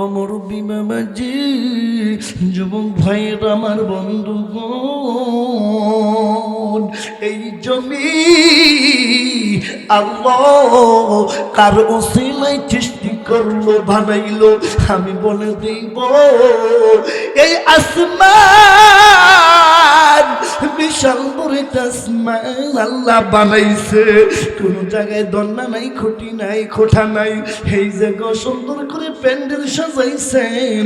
অমর বিমামাজি, যুবক ভাইয়ের আমার বন্ধু এই জমি আল্লাহ কার ওসিলাই সৃষ্টি করল, বানাইলো, আমি বলে দিব, এই আসমান বিশাল বানাইছে। জায়গায় দন্না নাই নাই নাই। সাজাইছেন।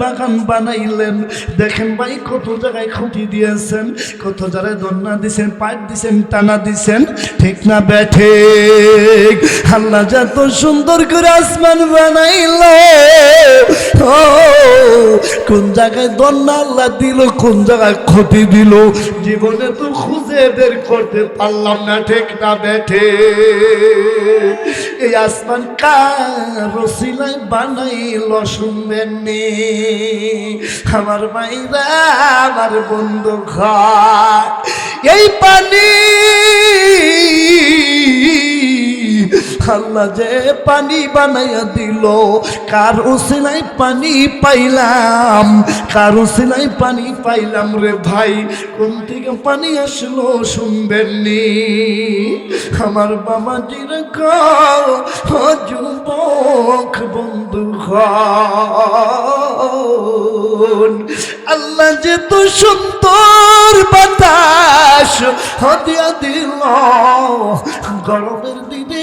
বাগান বানাইলেন। দেখেন ভাই কত জায়গায় খুঁটি দিয়েছেন, কত জায়গায় দন্না দিছেন পাইপ দিছেন, টানা দিছেন। ঠিক না ব্যাঠে আল্লাহ যত সুন্দর করে আসমান বানাইল। ও, কোন জায়গায় দন্না আল্লাহ দিল, কোন জায়গায় ক্ষতি দিল? জীবনে তো খুঁজে বের করতে পারলাম না, ঠিক না ব্যাঠে এই আসমান কার রসিলাই বানাইল শুনবেন আমার মাইরা, আমার বন্ধু ঘর। এই পানি আল্লাহ যে পানি বানাইয়া দিল, কার ওসিলাই পানি পাইলাম, কার ওসিলাই পানি পাইলাম রে ভাই কোন থেকে পানি আসলো শুনবেন নি আমার বাবা জির যুবক বন্ধু আল্লাহ যে তো সুন্দর বাতাস হদিয়া দিল, গরমের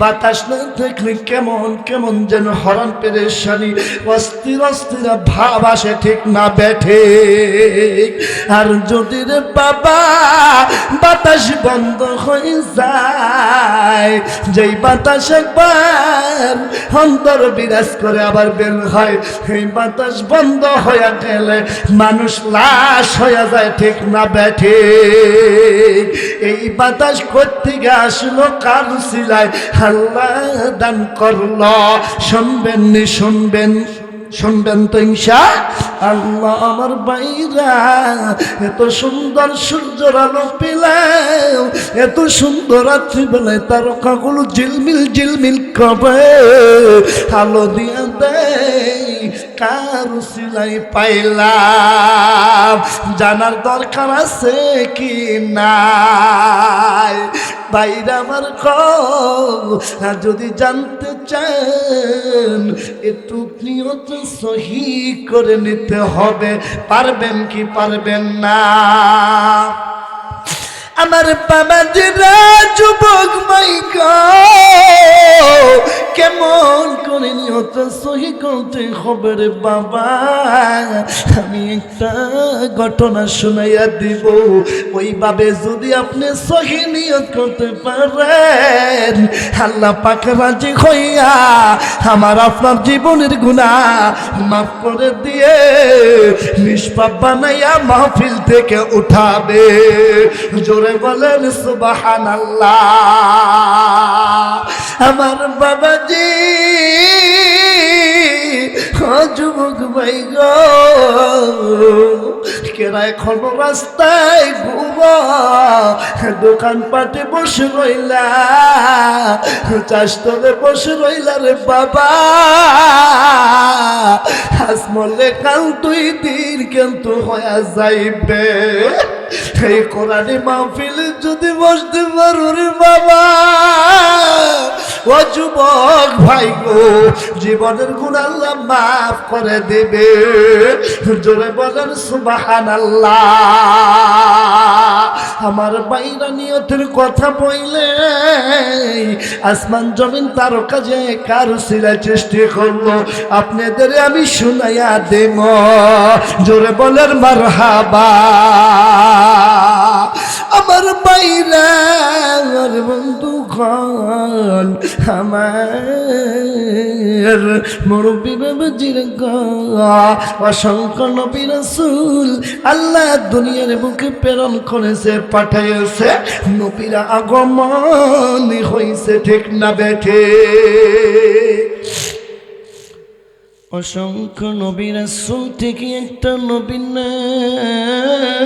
বাতাস না দেখলে কেমন কেমন যেন হরণ পেরেশানি। অস্থির অস্থির ভাব আসে ঠিক না বেঠে আর যদি রে বাবা, বাতাস বন্ধ হয়ে যায়, যেই বাতাস একবার অন্তর বিরাজ করে আবার বের হয়, সেই বাতাস বন্ধ হয়ে গেলে মানুষ লাশ হয়ে যায় ঠিক না বেঠে এই বাতাস করতে কোথেকে আসলো? কার সিলাই আল্লাহ দান করল। শুনবেন নি, শুনবেন শুনবেন তো ইনশা আল্লাহ আমার বাইরা, এত সুন্দর সূর্যর আলো পেলাম এত সুন্দর রাত্রি বেলায় তারকাগুলো ঝিলমিল ঝিলমিল কবে আলো দিয়া দেয়। কার সিলাই পাইলাম। জানার দরকার আছে কি নাই? বাইরে আমার যদি জানতে চান, একটু নিয়ত সহি করে নিতে হবে। পারবেন কি পারবেন না? আমার বাবা জিরা যুবক মাইকা, কেমন করে নিহত সহি করতে হবে রে বাবা? আমি একটা ঘটনা শুনাইয়া দিব। ওইভাবে যদি আপনি সহি নিয়ত করতে পারেন, আল্লাহ পাক রাজি হইয়া আমার আপনার জীবনের গুণা মাফ করে দিয়ে নিষ্পাপ বানাইয়া মাহফিল থেকে উঠাবে। জোরে বলেন সুবাহান আমার বাবাজি যুবক ভাই গো কেরা এখন রাস্তায় ঘুম। দোকান পাটে বসে রইলা। চাষতলে বসে রইলা রে বাবা। হাসমলে কাল দুই দিন কিন্তু হয়ে যাইবে। এই কোরআনে মাহফিল যদি বসতে পারো রে বাবা। ও যুবক ভাই গো, জীবনের গুণ মাফ করে দেবে। জোরে বলেন সুবাহান আমার বাইরা নিয়তের কথা বইলে আসমান জমিন তার কাজে কার সিলা সৃষ্টি করল, আপনাদের আমি শুনাইয়া দেব। জোরে বলেন মার হাবা আমার বাইরা বন্ধু খান আমার মুরব্বী বাবাজির অসংখ্য নবী রাসূল আল্লাহ দুনিয়ার বুকে প্রেরণ করেছে, পাঠাইছে। নবীরা আগমন হইছে ঠিক না বেঠে। অসংখ্য নবী রাসূল থেকে একটা নবীর নাম।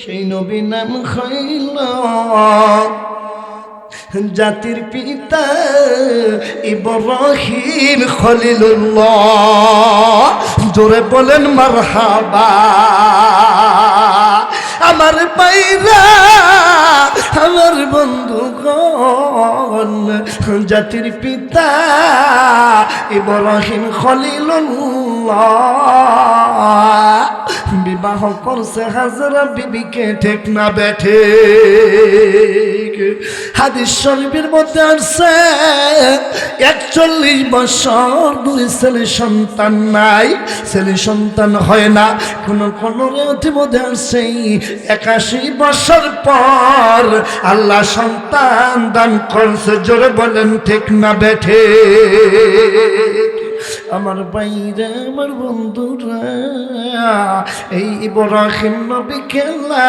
সেই নবী নাম খৈল জাতির পিতা ইব্রাহিম খলিলুল্লাহ। জোরে বলেন, মারহাবা। আমার পাইরা আমার বন্ধুগণ, জাতির পিতা ইব্রাহিম খলিলুল্লাহ। বিবাহ করছে হাজরা বিবিকে ঠিক না বেঠে হাদিস শরীফের মধ্যে আসছে, একচল্লিশ বছর দুই ছেলে সন্তান নাই, ছেলে সন্তান হয় না। কোন কোন মধ্যে আসছে, একাশি বছর পর আল্লাহ সন্তান দান করছে, জোরে বলেন ঠিক না বেঠে আমার বাইরে, আমার বন্ধুরা। এই ইব্রাহিম নবী খেলা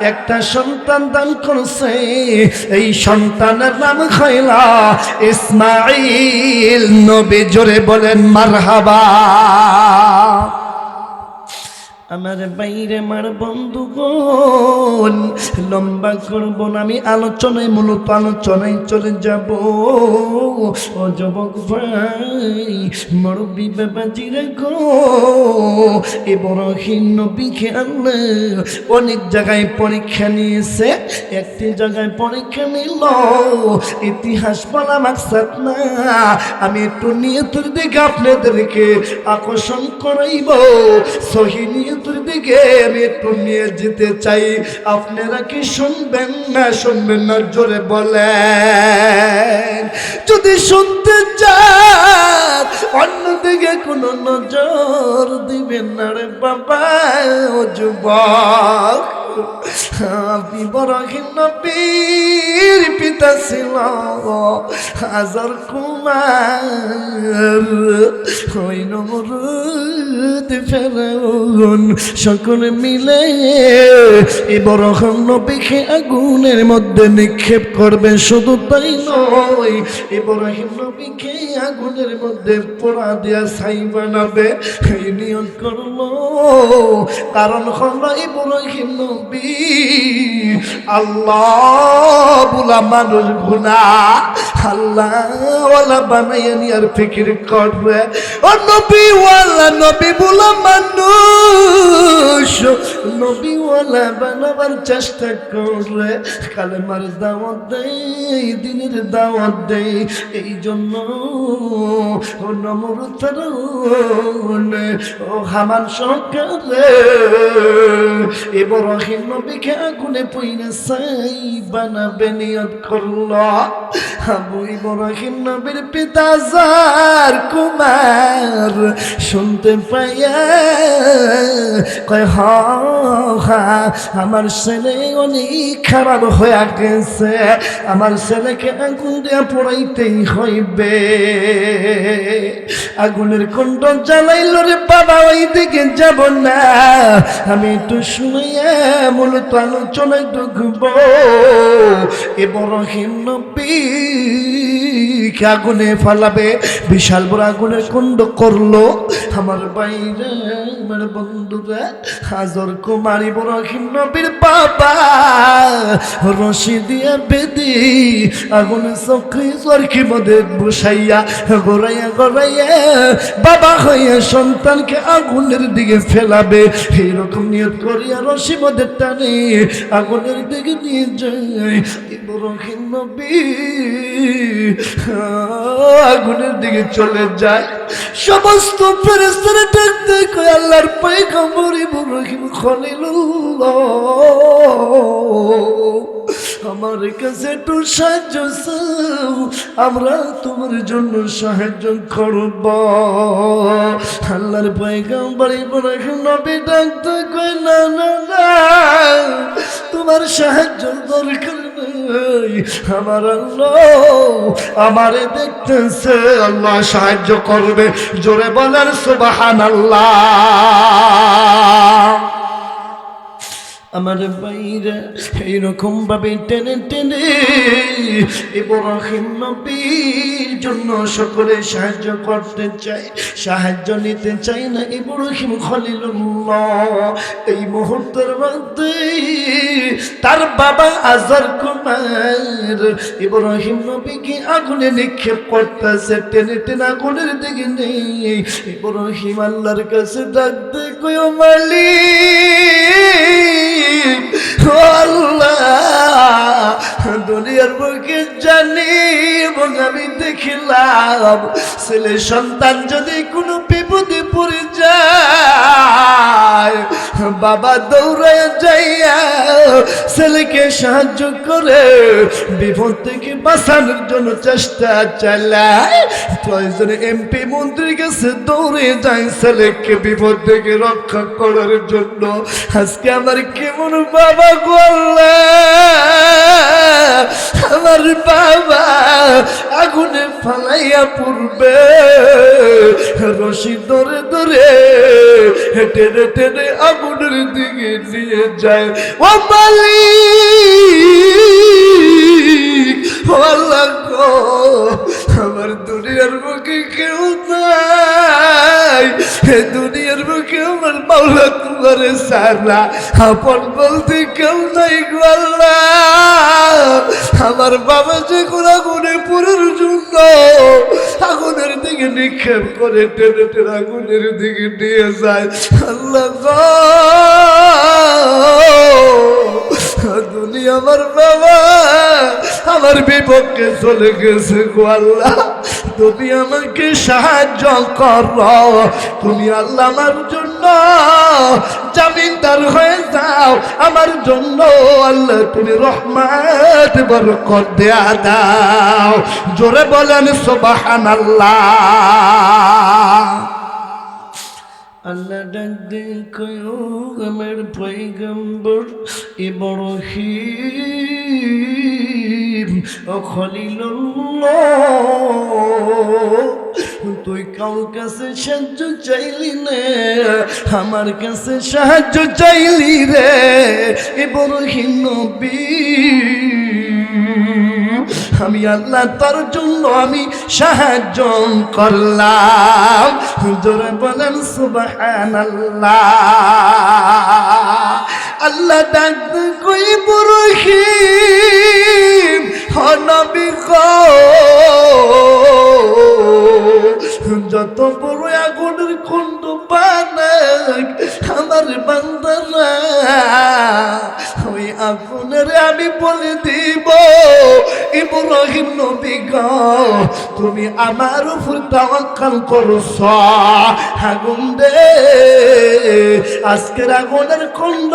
একটা সন্তান দান করছে। এই সন্তানের নাম খাইলা ইসমাইল নবী জোরে বলেন, মারহাবা। আমার বাইরে আমার বন্ধুগণ, লম্বা করব না, আমি আলোচনায় মূলত আলোচনায় চলে যাব। ও যুবক ভাই মরবি বাবাজিরা গো এ বড় নবীকে আল্লাহ অনেক জায়গায় পরীক্ষা নিয়েছে, একটি জায়গায় পরীক্ষা নিল। ইতিহাস বলা মাকসাদ না, আমি একটু নিয়তের দিকে আপনাদেরকে আকর্ষণ করাইব। সহি নিয়তের দিকে আমি একটু নিয়ে যেতে চাই। আপনারা কি শুনবেন না? শুনবেন না, জোরে বলেন। যদি শুনতে চান, অন্যদিকে কোনো নজর দিবেন না রে বাবা, ও যুবক। বড় নবীর পিতা ছিল, হাজার কুমার। ওই নমরুদ ফেরাউন সকলে মিলে বড় নবীকে আগুনের মধ্যে নিক্ষেপ করবে শুধু তাই নয়। আগুনের মধ্যে পোড়া বানাবে করল কারণ ইব্রাহিম নবী আল্লাহ বুলা মানুষ গুনা আল্লাহ ওয়ালা বানাইয়া নিয়ার ফিকির করবে ও নবী ওয়ালা নবী বুলা মানুষ নবী ওয়ালা বানাবার চেষ্টা করলে কালেমার দাওয়াত দেয় দিনের দাওয়াত দেয় এই জন্য নমরুতার ও হামান সরকারে ইব্রাহিম নবীকে আগুনে পইনা সাই বানাবে নিয়ত করল। আবু ইব্রাহিম নবীর পিতা জার কুমার শুনতে পাইয়া কয় হা, আমার ছেলে অনেক খারাপ হয়ে গেছে। আমার ছেলেকে আগুন দিয়ে পড়াইতেই হইবে। আগুনের কুণ্ড জ্বালাইল রে বাবা ওই দিকে যাব না। আমি একটু শুনিয়া মূলত আলোচনায় ঢুকবো। এ বড় হিন্নবী আগুনে ফালাবে, বিশাল বড় আগুনের কুণ্ড করল। আমার বাইরে, আমার বন্ধুরা হাজর কুমারী বড় হিন্নবীর বাবা রশি দিয়া বেদি, আগুনে চক্রি চরকি মধ্যে বসাইয়া গড়াইয়া গড়াইয়া বাবা হইয়া সন্তানকে আগুনের দিকে ফেলাবে। এইরকম নিয়ত করিয়া রশি মধ্যে টানে আগুনের দিকে নিয়ে যায় ইব্রাহিম নবী আগুনের দিকে চলে যায়। সমস্ত ফেরেস্তারা ডাকতে কয় আল্লাহর পায়ে কামড়ি ইব্রাহিম খলিলুল্লাহ। আমার কাছে একটু সাহায্য আমরা তোমার জন্য সাহায্য করব। আল্লাহর পয়গাম্বর ইব্রাহিম নবী ডাকতে কই না না, তোমার সাহায্য দরকার নেই। আমার আল্লাহ আমারে দেখতেছে, আল্লাহ সাহায্য করবে। জোরে বলেন, সুবহানাল্লাহ। আমার বাইরে এইরকম ভাবে টেনে টেনে নবীর জন্য সকলে সাহায্য করতে চাই সাহায্য নিতে চাই না ইব্রাহিম খলিলুল্লাহ। এই মুহূর্তের মধ্যে তার বাবা আজর কুমার ইব্রাহিম নবীকে আগুনে নিক্ষেপ করতেছে, টেনে টেনে আগুনের দিকে নেই ইব্রাহিম আল্লাহর কাছে ডাকতে কয় মালিক, ও আল্লাহ, দুনিয়ার বুকে জানি এবং আমি দেখিলাম, ছেলে সন্তান যদি কোনো বিপদে পড়ে যায়, বাবা দৌড়ায় যাইয়া ছেলেকে সাহায্য করে বিপদ থেকে বাঁচানোর জন্য চেষ্টা চালায়। এমপি মন্ত্রীর কাছে দৌড়ে যায় ছেলেকে বিপদ থেকে রক্ষা করার জন্য। আজকে আমার কেমন বাবা গোল্লা আমার বাবা আগুনে ফালাইয়া পড়বে। রশি ধরে ধরে টেনে টেনে আগুনের দিকে নিয়ে যায়। ও মালিক আমার দুনিয়ার বুকে কেউ নাই। হে দুনিয়ার বুকে আমার মাওলা তোমার সারা আপন বলতে কেউ নাই আল্লাহ। আমার বাবা যে কোন আগুনে পুরোর জন্য আগুনের দিকে নিক্ষেপ করে টেনে টেনে আগুনের দিকে নিয়ে যায়। আল্লাহ দুনিয়া আমার বাবা, আমার বিপক্ষে চলে গেছে গো আল্লাহ। তুমি আমাকে সাহায্য কর। তুমি আল্লাহ আমার জন্য জামিনদার হয়ে যাও। আমার জন্য আল্লাহ তুমি রহমাত, বরকত দেয়া দাও। জোরে বলেন সোবাহান আল্লাহ ইব্রাহিম খলিলুল্লাহ, তুই কার কাছে সাহায্য চাইলি নে, আমার কাছে সাহায্য চাইলি রে, ইব্রাহিম নবী। আমি আল্লাহ তার জন্য আমি সাহায্য করলাম। জোরে বলেন সুবাহান আল্লাহ ডাক কই বুরহিম হনবি যত বড় আগুনের কুণ্ড বানাক, আমার বান্দারা, ওই আগুনের আমি বলে দিব ইব্রাহিম তুমি আমার উপর তাওয়াক্কাল করছ। আগুন দে, আজকের আগুনের কুণ্ড।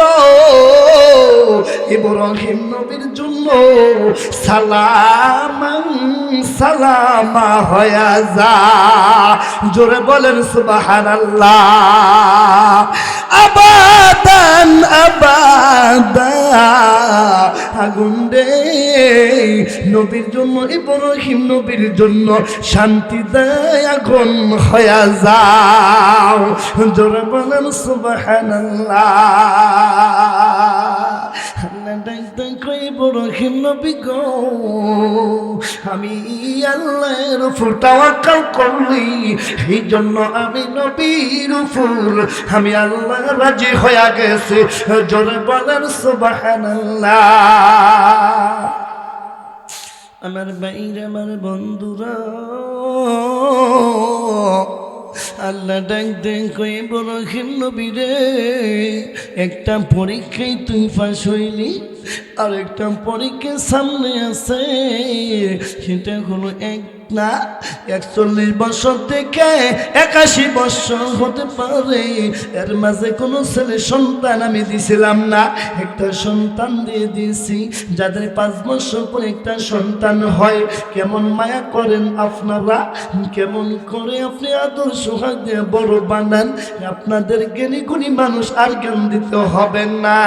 ইব্রাহিম নবীর জন্য সালাম, সালামা হয়া যা। জোরে বলেন সুবাহান আল্লাহ আবাদান। আবাদা আগুন রে নবীর জন্য ইব্রাহিম নবীর জন্য শান্তি দেয় আগুন হয়া যাও। জোরে বলেন আমি জন্য আমি নবীর উপর, আমি আল্লাহ রাজি হয়ে গেছে। জোরে বলেন, সুবহানাল্লাহ। আমার বাইরে আমার বন্ধুরা। আল্লাহ ডাক দেখে বড় বীরে একটা পরীক্ষায় তুই ফাঁস হইলি আর একটা পরীক্ষা সামনে আছে। সেটা হলো এক না, একচল্লিশ বছর থেকে একাশি বছর হতে পারে। এর মাঝে কোনো ছেলে সন্তান আমি দিছিলাম না, একটা সন্তান দিয়ে দিয়েছি। যাদের পাঁচ বছর পরে একটা সন্তান হয়, কেমন মায়া করেন আপনারা? কেমন করে আপনি আদর সোহাগ দিয়ে বড় বানান? আপনাদের জ্ঞানী গুণী মানুষ আর জ্ঞান দিতে হবে না।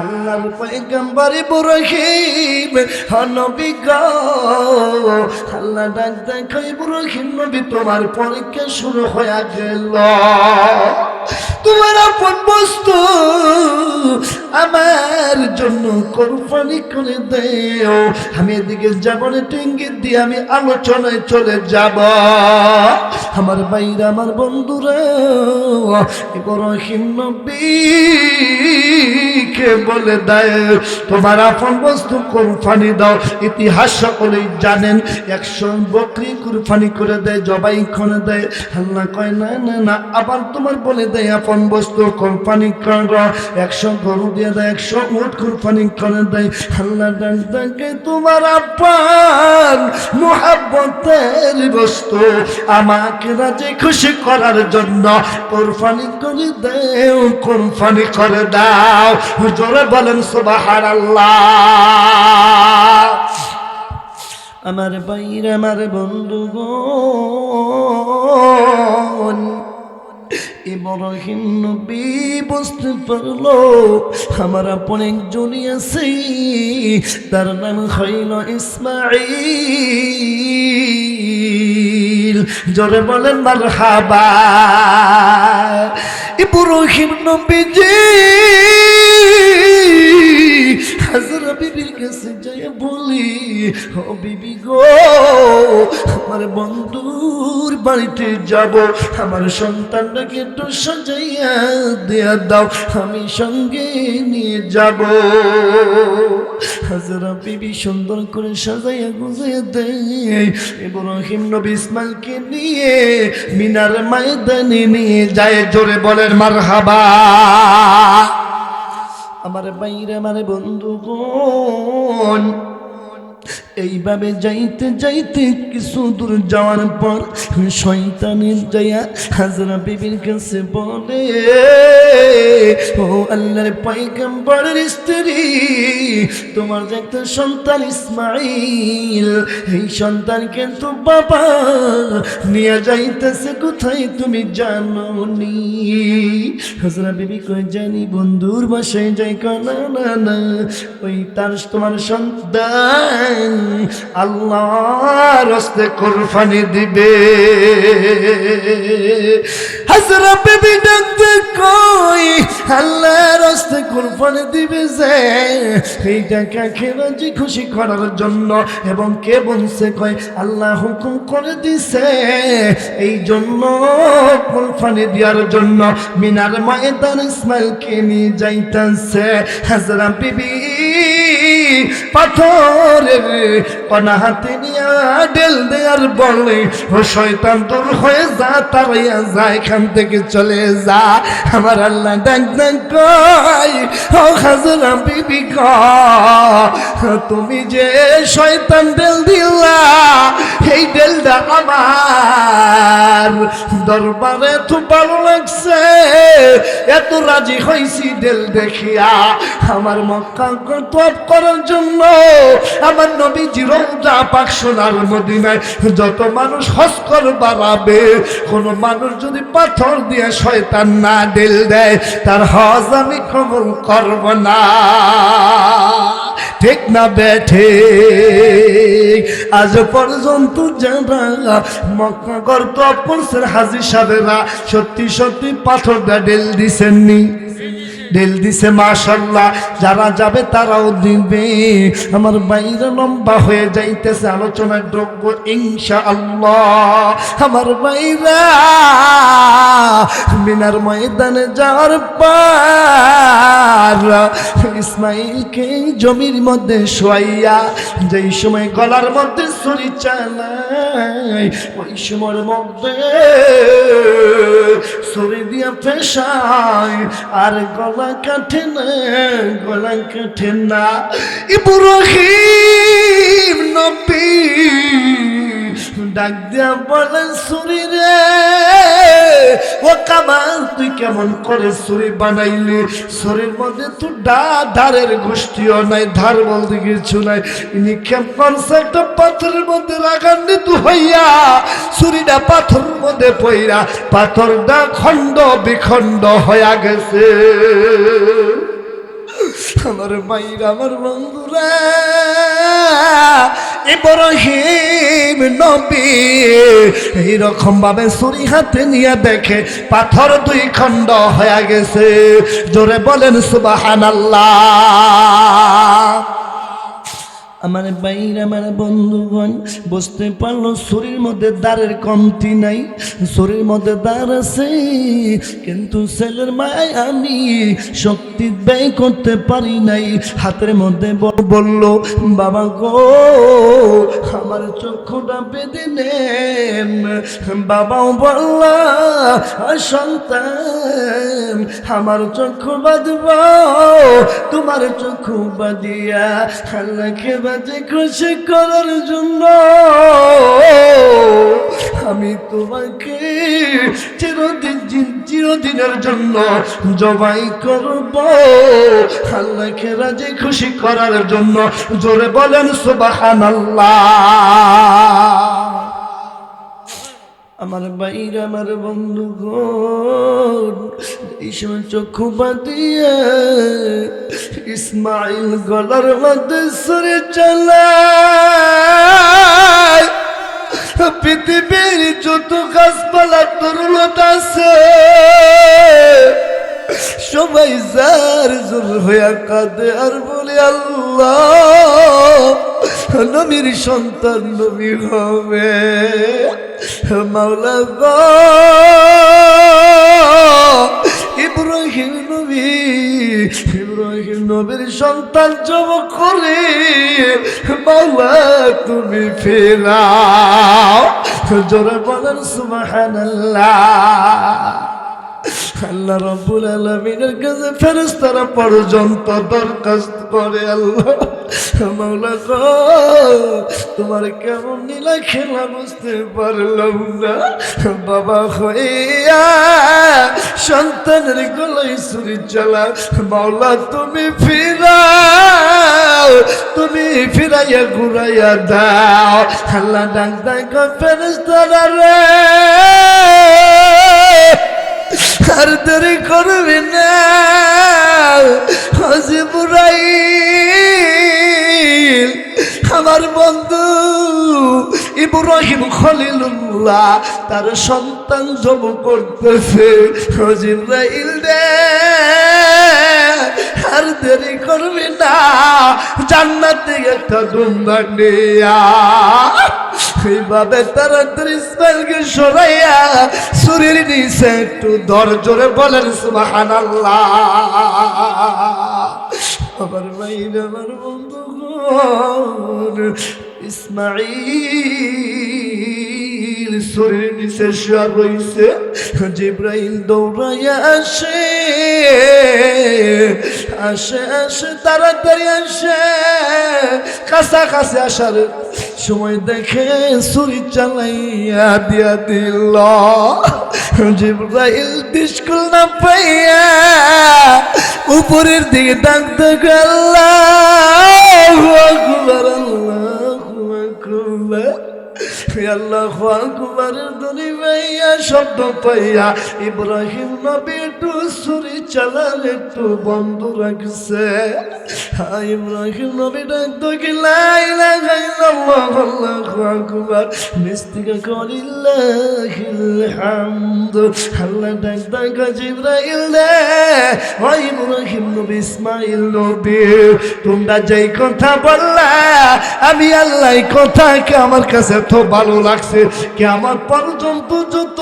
আল্লাহর পয়গাম্বারে বড় হিম নবী গো। আল্লাহ ডাক দেখাই বড় হিম নবী তোমার পরীক্ষা শুরু হয়ে গেল। তোমার আপন বস্তু আমার জন্য কোরবানি করে দেও। আমি এদিকে যাব না টিঙ্গিত দিয়ে আমি আলোচনায় চলে যাব। আমার বাইরা আমার বন্ধুরা, ইব্রাহিম নবীকে বলে দেয় তোমার আপন বস্তু কোরবানি দাও। ইতিহাস সকলেই জানেন, একশো বকরি কুরবানি করে দেয়, জবাই করে দেয়। আল্লাহ কয়, না না না, আবার তোমার বলে দেয়, আপন বস্তু কোরফানি কর। একশো গরু দিয়ে দেয় একশো উট কোরবানি করে দেয় আল্লাহ ডাক তোমার মোহাব্বতের আমাকে খুশি করার জন্য করে দেও করে দাও। জোরে বলেন সুবাহার আল্লাহ আমার বাইরে আমার বন্ধুগণ, ইব্রাহিম নবী বুঝতে পারল, আমার আপন একজনই আছে, তার নাম হইল ইসমাইল জোরে বলেন মার হাবা ইব্রাহিম নবীজি। হাজরা বিবির কাছে যাই বলি, ও বিবি গো, আমার বন্ধুর বাড়িতে যাব। আমার সন্তানটাকে একটু সাজাইয়া দেয়া দাও, আমি সঙ্গে নিয়ে যাব। হাজরা বিবি সুন্দর করে সাজাইয়া গুজাইয়া দেয়। ইব্রাহিম নবী ইসমাইলকে নিয়ে মিনার ময়দানে নিয়ে যায়, জোরে বলেন, মারহাবা। আমার বাইরে আমার বন্ধুগণ এইভাবে যাইতে যাইতে কিছু দূর যাওয়ার পর শয়তানের যাইয়া হাজরা বিবির কাছে বলে ও আল্লাহর পাইকাম্বরের স্ত্রী, তোমার যে একটা সন্তান ইসমাইল এই সন্তান কিন্তু বাবা নিয়ে যাইতেছে কোথায় তুমি জানো নি হাজরা বিবি কই জানি বন্ধুর বাসায় যাই কয় না না না, ওই তার তোমার সন্তান আল্লাহর হস্তে কোরবানি দিবে। হাজরা বিবি ডাকতে কই আল্লাহর হস্তে কোরবানি দিবে যে এইটা কাকে রাজি, খুশি করার জন্য। এবং কে বলছে, কয়, আল্লাহ হুকুম করে দিছে, এই জন্য কোরবানি দেওয়ার জন্য মিনার ময়দান ইসমাইলকে নিয়ে যাইতেছে। হাজরা বিবি পাথরের কনা হাতে নিয়ে ডেল দেয়ার বলে, ও শয়তান তোর হয়ে যা, তারাইয়া যা, এখান থেকে চলে যা। আমার আল্লাহ ডাক ডাক কয়, ও হাজরা বিবি ক তুমি যে শয়তান ডেল দিলা, এই ডেলটা আমার। দরবারে এত ভালো লাগছে, এত রাজি হয়েছি ডেল দেখিয়া। আমার মক্কা তপ করার জন্য, আমার নবীজি রোজা পাক সোনার মদিনায় যত মানুষ হস কর বাড়াবে কোনো মানুষ যদি পাথর দিয়ে শয়তান না ডেল দেয়, তার হজ আমি কবল করব না। ঠিক না বেঠে আজ পর্যন্ত যারা মক্কা গর্ত করছেন হাজি সত্যি সত্যি পাথরটা ডেল দিছেননি। ডেল দিছে মাশাল্লাহ যারা যাবে তারাও দিবে। আমার বাইরে লম্বা হয়ে যাইতেছে আলোচনায় দ্রব্য ইনশা আল্লাহ আমার বাইরা মিনার ময়দানে যাওয়ার পার ইসমাইলকে জমির মধ্যে শোয়াইয়া যেই সময় গলার মধ্যে ছুরি চালায়, ওই সময়ের মধ্যে ছুরি দিয়া পেশায় আর গলা কাটে না গলা কাটে না ইব্রাহিম নবী ডাক দিয়া বলেন, সুরি রে, ও কামাল, তুই কেমন করে সুরি বানাইলি? শরীর মধ্যে তো ডা, ধারের গোষ্ঠীও নাই, ধার বলতে কিছু নাই। ইনি কেমন সে একটা পাথরের মধ্যে রাগান্বিত হইয়া ছুরিটা পাথরের মধ্যে পইরা, পাথরটা খণ্ড বিখণ্ড হইয়া গেছে। আমার মাইরা আমার বন্ধুরা, ইব্রাহিম নবী এইরকম ভাবে ছুরি হাতে নিয়ে দেখে পাথর দুই খণ্ড হয়ে গেছে। জোরে বলেন সুবহানাল্লাহ। আমার বাইর আমার বন্ধুগণ, বুঝতে পারল শরীর মধ্যে দাঁড়ের কমতি নাই শরীর মধ্যে দাঁড় আছে, কিন্তু ছেলের মায় আমি শক্তি ব্যয় করতে পারি নাই। হাতের মধ্যে বলল, বাবা গো, আমার চক্ষুটা বেঁধে নেন। বাবাও বলল সন্তান, আমার চক্ষু বাঁধব, তোমার চক্ষু বাঁধিয়া আল্লাহকে বাজে খুশি করার জন্য আমি তোমাকে চিরদিন চির- চিরদিনের জন্য জবাই করব। আল্লাহকে রাজি খুশি করার জন্য জোরে বলেন সুবাহান আমার বাইর আমার বন্ধু এই সময় চক্ষু বাঁধিয়ে ইসমাইল গলার মধ্যে সরে চালায়। পৃথিবীর যত গাছপালা তরুণতা আছে সবাই যার জোর হইয়া কাঁদে আর বলে, আল্লাহ, নবীর সন্তান নবী হবে। মাওলা ইব্রাহিম নবী, ইব্রাহিম নবীর সন্তান জব করে মাওলা তুমি ফেরাও। জোরে বলেন, সুবহানাল্লাহ। আল্লাহ রব্বুল আলমিনের কাছে ফেরেস্তারা পর্যন্ত দরখাস্ত করে, আল্লাহ। মাওলা গো তোমার কেমন নীলা খেলা বুঝতে পারলাম না। বাবা হইয়া সন্তানের গলায় ছুরি চালা, মাওলা, তুমি ফিরাও, তুমি ফিরাইয়া ঘুরাইয়া দাও। আল্লাহ, ডাক ডাক ফেরেস্তারা রে। আর দেরি করবি না। হজিবুরাই আমার বন্ধু ইব্রাহিম খলিলুল্লাহ, তার সন্তান জব করতেছে। হজিবরাইল রে। আর দেরি করবি না। জান্নাতে একটা দুমদা নিয়া এইভাবে তাড়াতাড়ি ইসমাইলকে সরাইয়া শরীর নিচে একটু ধৈর্যরে বলেন সুবাহান আমার ভাইর আমার বন্ধু ইসমাইল শরীর নিচে শুয়া রইছে। জিব্রাইল দৌড়াইয়া আসে আসে আসে, তাড়াতাড়ি আসে। কাছাকাছি আসার সময় দেখে ছুরি চালাইয়া দিয়া দিল। জিব্রাইল দিসকুল না পাইয়া উপরের দিকে ডাকতে গেল আকবার। শব্দ পাইয়া ইব্রাহিম নবী একটু ছুরি চালান একটু বন্ধ রাখছে। ইব্রাহিম নবী ডাকতো কি আকবার। মিস্তিকা করিল্লাহিল আল্লাহ ডাক ডাক জিব্রাইল রে। ইব্রাহিম নবী, ইসমাইল নবী, তোমরা যেই কথা বললা, আমি আল্লাহ কথা আমার কাছে তো ভালো লাগছে। কি আমার পর্যন্ত যত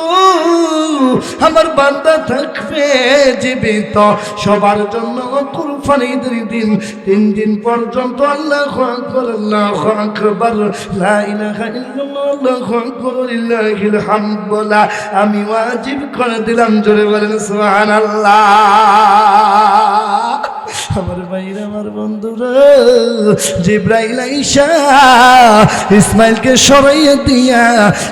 আমার বান্দা থাকবে, জীবিত। সবার জন্য কুরবানির দিন তিন দিন পর্যন্ত আল্লাহ আকবার আল্লাহ আকবার। লা ইলাহা বলা। আমি ওয়াজিব করে দিলাম, জোরে বলেন সুবহানাল্লাহ। আমার ভাইরা আমার বন্ধুরা, জিব্রাইল আইসা ইসমাইলকে সরাইয়া দিয়া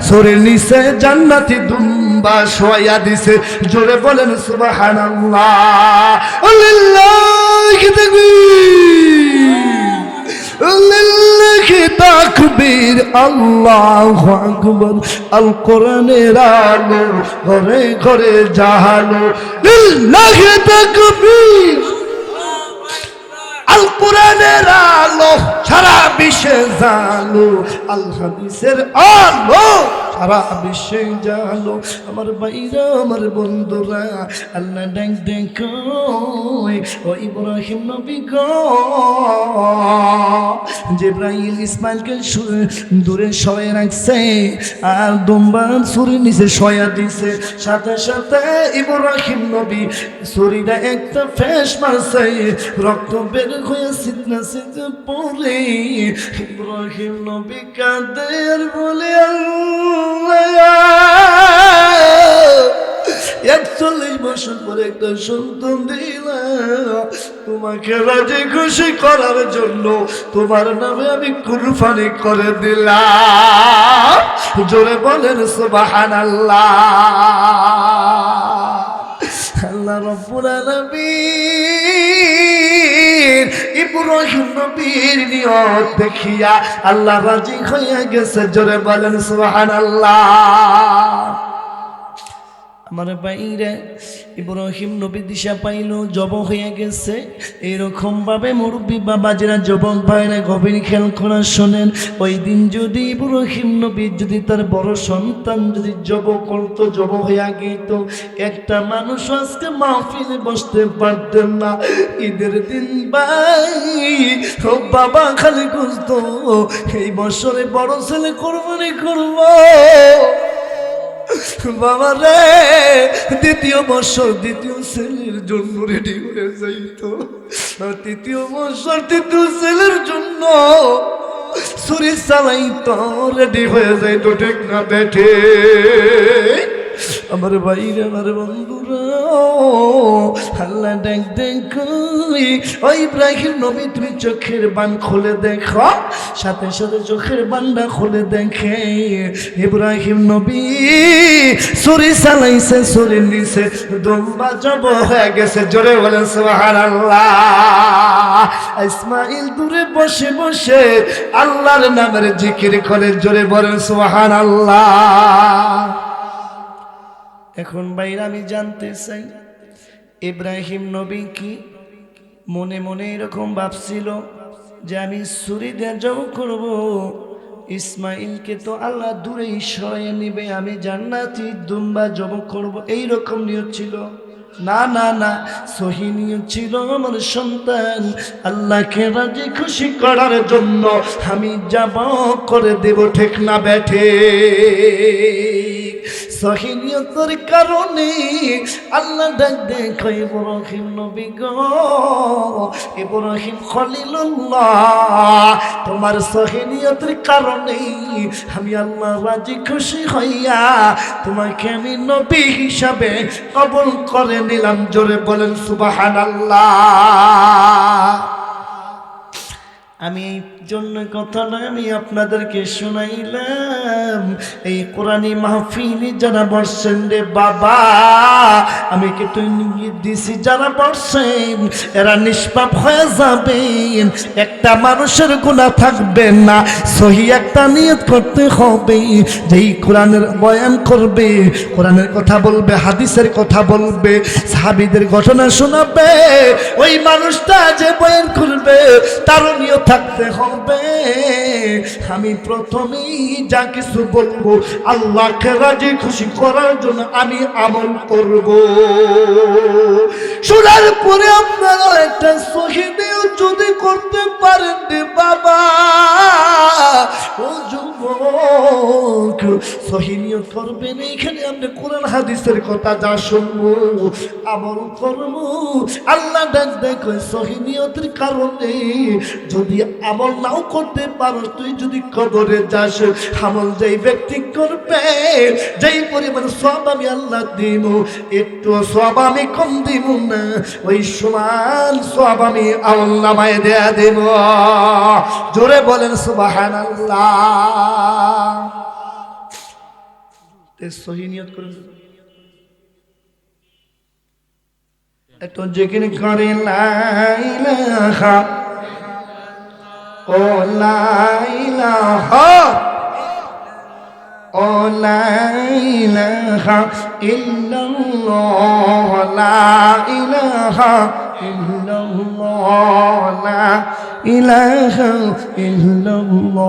সরে নিচে জান্নাতি দুম্বা শোয়া দিছে। জোরে বলেন, সুবহানাল্লাহ। আল্লাহ লিল্লাহি তাকবীর, আল্লাহু আকবার। আল কোরআনের আলো, ঘরে ঘরে জাহালো। লিল্লাহি তাকবীর। কোরআনের আলো সারা বিশ্বে জালো, আল হাদিসের আলো সারা বিশ্বে জালো। আমার বাইরা আমার বন্ধুরা, আল্লাহ ও ইব্রাহিম নবী ইসমাইলকে দূরে শয়ে রাখছে আর দুম্বার সুরের নিচে শয়া দিছে। সাথে সাথে ইব্রাহিম নবী শরীরে একটা ফেস মারছে, রক্ত বের হয়ে সিদ্ধা পড়ে। ইব্রাহিম নবী কাদের বলে একচল্লিশ বছর পরে একটা সন্তান দিলাম তোমাকে রাজি খুশি করার জন্য তোমার নামে আমি কুরবানি করে দিলাম। জোরে বলেন সুবাহান আল্লাহ আল্লাহ রব্বুল আলামিন। ইব্রাহিম নবীর নিয়ত দেখিয়া আল্লাহ রাজি হইয়া গেছে। জোরে বলেন সুবহানাল্লাহ। আমার বাইরে ইব্রাহিম নবী দিশা পাইল, জব হয়ে গেছে। এরকম ভাবে মুরব্বী বাবাজিরা যুবক ভাইরা গভীর খেয়াল করা শোনেন। ওই দিন যদি ইব্রাহিম নবী, যদি তার বড় সন্তান যদি জব করতো, জব হইয়া গিয়েত একটা মানুষ আজকে মাহফিলে বসতে পারতেন না। ঈদের দিন ভাই, ও বাবা খালি খুঁজতো, এই বছরে বড় ছেলে কোরবানি করব। বাবা রে, দ্বিতীয় বছর, দ্বিতীয় ছেলের জন্য রেডি হয়ে যাইত তৃতীয় বছর তৃতীয় ছেলের জন্য ছুরি চালাইতো রেডি হয়ে যাইতো ঠিক না বেঠে আমার বাইরে আমার বন্ধুরা, আল্লাহ দেখ দেখ, ওই ইব্রাহিম নবী তুমি চোখের বান খুলে দেখো, সাথে সাথে চোখের বানটা খুলে দেখে। ইব্রাহিম নবী ছুরি চালাইছে ছুরির নিচে দুম্বা জব হয়ে গেছে, জোরে বলেন সুবহানাল্লাহ। ইসমাইল দূরে বসে বসে আল্লাহর নামের জিকির করে, জোরে বলেন সুবহানাল্লাহ। এখন বাইরে আমি জানতে চাই, ইব্রাহিম নবী কি মনে মনে এরকম ভাবছিল যে আমি ছুরি দিয়ে জব করব? ইসমাইলকে তো আল্লাহ দূরেই সয়ে নিবে, আমি জান্নাতি দুম্বা জব করব। এই রকম নিয়ত ছিল? না না না, সহি নিয়ত ছিল আমার সন্তান। আল্লাহকে রাজি খুশি করার জন্য আমি যাব করে দেব, ঠিক না বেঠে সহিনিয়তের কারণে আল্লাহ ডাক দেখো ইব্রাহিম নবী গো, ইব্রাহিম খলিলুল্লাহ, তোমার সহিনিয়তের কারণে আমি আল্লাহ রাজি খুশি হইয়া তোমাকে আমি নবী হিসাবে কবল করে নিলাম। জোরে বলেন সুবাহান আল্লাহ আমি জন্য কথাটা আমি আপনাদেরকে শুনাইলাম। এই কোরআনী মাহফিলি, যারা বসছেন রে বাবা, আমি কিন্তু ইঙ্গিত দিছি? যারা বসছেন, এরা নিষ্পাপ হয়ে যাবেন। একটা মানুষের গুণা থাকবে না, সহি একটা নিয়ত করতে হবে। যেই কোরআনের বয়ান করবে, কোরআনের কথা বলবে, হাদিসের কথা বলবে, সাহাবিদের ঘটনা শোনাবে, ওই মানুষটা যে বয়ান করবে, তারও নিয়ত থাকতে হবে। আমি প্রথমেই যা কিছু বলব, আল্লাহকে রাজি খুশি করার জন্য আমি আমল করব। শোনার পরে আপনারা একটা সহিদেও যদি করতে পারেন বাবা। ও যুবক সহিনিয়ত করবেন, এইখানে আপনি কোরআন হাদিসের কথা যা শুনব, আমল করব। আল্লাহ ডাক দেখো সহিনিয়তের কারণে যদি আমল নাও করতে পারো, তুই যদি কবরে যাস আমল যেই ব্যক্তি করবে, যেই পরিমাণ সব আমি আল্লাহ দিব একটু সব আমি কম দিব না, ওই সমান সব আমি আল্লামায় দেয়া দেব জোরে বলেন সুবাহান আল্লাহ করেন। একটু যেখানে করে লাইলাহা ও লাইলাহা ও লাইলাহা ইল্লাল্লাহ লাইলাহা ইল্লাল্লাহ লা ইলাহা ইল্লাল্লাহ।